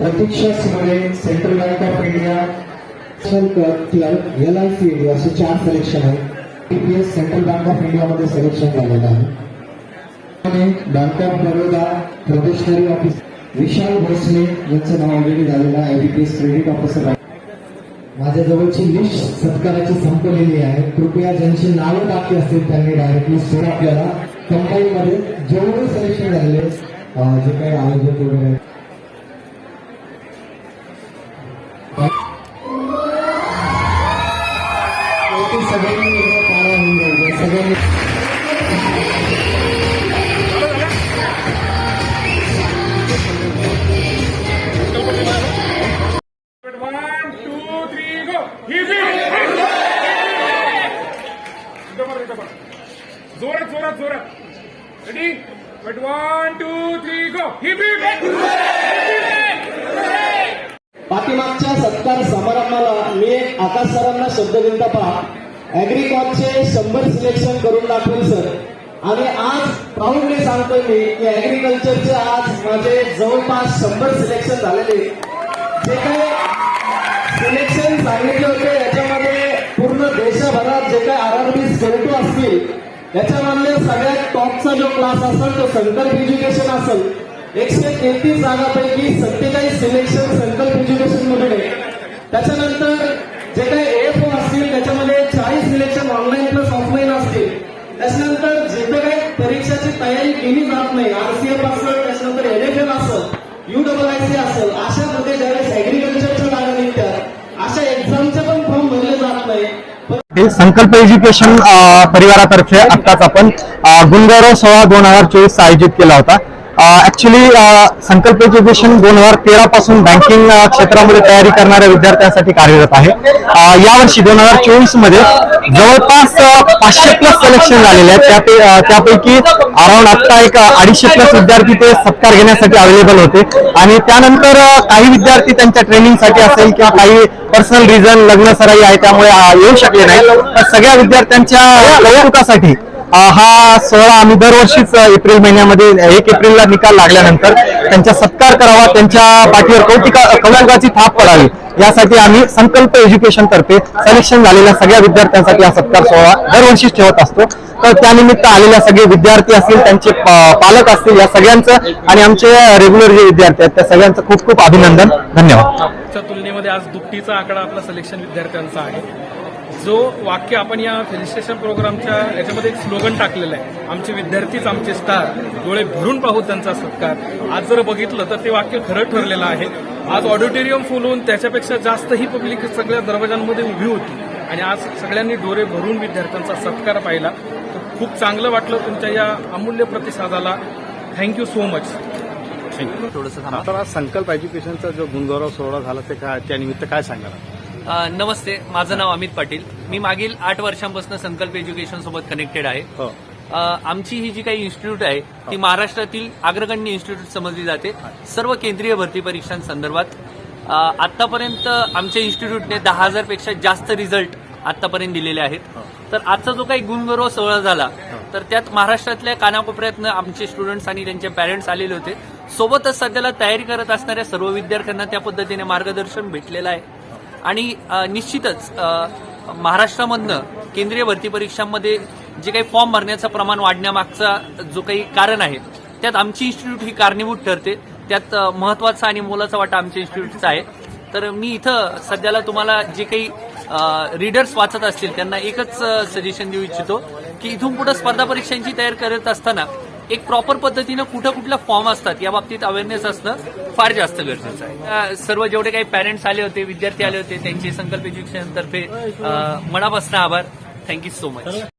Pratiksha Central Bank of India clerk L I C असे चार selection आहे TPS Central bank of इंडियामध्ये selection झालेलं आहे. Bank of Baroda probationary office Vishal Bhosale यांचं नाव ऑलरेडी झालेलं आहे. आयबीपीएस क्रेडिट ऑफिसर आहे. माझ्या जवळची लिस्ट सत्काराची संपलेली आहे. कृपया ज्यांची नावं टाकली असतील त्यांनी डायरेक्टली सोड आपल्याला कंपनीमध्ये जेवढे सिलेक्शन झालेले जे काही आयोजक वगैरे ready but one two three go hip hip पाठीमागच्या सत्कार समारंभाला मी आकाश सरांना शब्द दिलता पहा अॅग्रिकॉलचे शंभर सिलेक्शन करून दाखवेल सर. आणि आज प्राऊडने सांगतोय मी की अॅग्रिकल्चरचे आज माझे जवळपास शंभर सिलेक्शन झालेले. जे काही सिलेक्शन सांगितले होते याच्यामध्ये पूर्ण देशभरात जे काही आर आर बी सेवटू असतील याच्यामधले सगळ्यात टॉपचा जो क्लास असेल तो संकल्प एज्युकेशन असेल. एकशे तेहतीस जागापैकी सत्तेचाळीस सिलेक्शन संकल्प एज्युकेशन त्याच्यानंतर जे काही एफ असतील त्याच्यामध्ये चाळीस सिलेक्शन ऑनलाईन प्लस ऑफलाईन असतील. त्याच्यानंतर जिथे काही परीक्षाची तयारी केली जात नाही आरसीएफ असेल त्याच्यानंतर एन एफ एम असेल यू डबल आय सी असेल अशामध्ये ज्यावेळेस ऍग्रिकल्चरच्या जागा निघतात अशा एक्झामचे पण फॉर्म भरले जात नाही. संकल्प एज्युकेशन परिवारातर्फे आत्ताच आपण गुणगौरव सोहळा दोन हजार चोवीस आयोजित केला होता. ऍक्च्युली संकल्प एज्युकेशन दोन हजार तेरा पासून बँकिंग क्षेत्रामध्ये तयारी करणाऱ्या विद्यार्थ्यांसाठी कार्यरत आहे. यावर्षी दोन हजार चोवीसमध्ये जवळपास पाचशे प्लस सिलेक्शन झालेले आहेत. त्यापैकी अराउंड आता एक अडीचशे प्लस विद्यार्थी ते सत्कार घेण्यासाठी अवेलेबल होते. आणि त्यानंतर काही विद्यार्थी त्यांच्या ट्रेनिंगसाठी असेल किंवा काही पर्सनल रिझन लग्न सराई आहे त्यामुळे येऊ शकले नाही तर सगळ्या विद्यार्थ्यांच्या कौतुकासाठी हा सोहळा आम्ही दरवर्षीच एप्रिल महिन्यामध्ये एक एप्रिलला निकाल लागल्यानंतर त्यांचा सत्कार करावा त्यांच्या पाठीवर कौतिका कौतुकाची थाप पडावी यासाठी आम्ही संकल्प एज्युकेशन तर्फे सिलेक्शन झालेल्या सगळ्या विद्यार्थ्यांसाठी हा सत्कार सोहळा दरवर्षीच ठेवत असतो. तर त्यानिमित्त आलेल्या सगळे विद्यार्थी असतील त्यांचे पालक असतील या सगळ्यांचं आणि आमचे रेग्युलर जे विद्यार्थी आहेत त्या सगळ्यांचं खूप खूप अभिनंदन. धन्यवाद. तुलनेमध्ये आज दुपटीचा आकडा आपला सिलेक्शन विद्यार्थ्यांचा आहे. जो वाक्य आपण या फेलिस्ट्रेशन प्रोग्रामच्या याच्यामध्ये एक स्लोगन टाकलेलं आहे. आमचे विद्यार्थीच आमचे स्टार डोळे भरून पाहू त्यांचा सत्कार. आज जर बघितलं तर ते वाक्य खरं ठरलेलं आहे. आज ऑडिटोरियम फुल होऊन त्याच्यापेक्षा जास्त ही पब्लिक सगळ्या दरवाजांमध्ये उभी होती. आणि आज सगळ्यांनी डोळे भरून विद्यार्थ्यांचा सत्कार पाहिला. तर खूप चांगलं वाटलं तुमच्या या अमूल्य प्रतिसादाला. थँक्यू सो मच आता संकल्प एज्युकेशनचा जो गुणगौरव सोहळा झाला ते काय त्यानिमित्त काय सांगाल? अ, नमस्ते माझं नाव अमित पाटील. मी मागील आठ वर्षांपासून संकल्प एज्युकेशन सोबत कनेक्टेड आहे. हो. आमची ही जी काही इन्स्टिट्यूट आहे ती महाराष्ट्रातील अग्रगण्य इन्स्टिट्यूट समजली जाते. सर्व केंद्रीय भरती परीक्षांसंदर्भात आतापर्यंत आमच्या इन्स्टिट्यूटने दहा हजारपेक्षा जास्त रिझल्ट आतापर्यंत दिलेले आहेत. तर आजचा जो काही गुणगौरव सोहळा झाला तर त्यात महाराष्ट्रातल्या कानाकोपऱ्यातनं आमचे स्टुडंट्स आणि त्यांचे पॅरेंट्स आलेले होते. सोबतच सध्याला तयारी करत असणाऱ्या सर्व विद्यार्थ्यांना त्या पद्धतीने मार्गदर्शन भेटलेलं आहे. आणि निश्चितच महाराष्ट्रामधनं केंद्रीय भरती परीक्षांमध्ये जे काही फॉर्म भरण्याचं प्रमाण वाढण्यामागचा जो काही कारण आहे त्यात आमची इन्स्टिट्यूट ही कारणीभूत ठरते. त्यात महत्त्वाचा आणि मोलाचा वाटा आमच्या इन्स्टिट्यूटचा आहे. तर मी इथं सध्याला तुम्हाला जे काही रीडर्स वाचत असतील त्यांना एकच सजेशन देऊ इच्छितो की इथून पुढे स्पर्धा परीक्षांची तयारी करत असताना एक प्रॉपर पद्धतीनं कुठं कुठला फॉर्म असतात या बाबतीत अवेअरनेस असणं फार जास्त गरजेचं आहे. सर्व जेवढे काही पॅरेंट्स आले होते विद्यार्थी आले होते त्यांचे संकल्प एज्युकेशन तर्फे मनापासून आभार. Thank you so much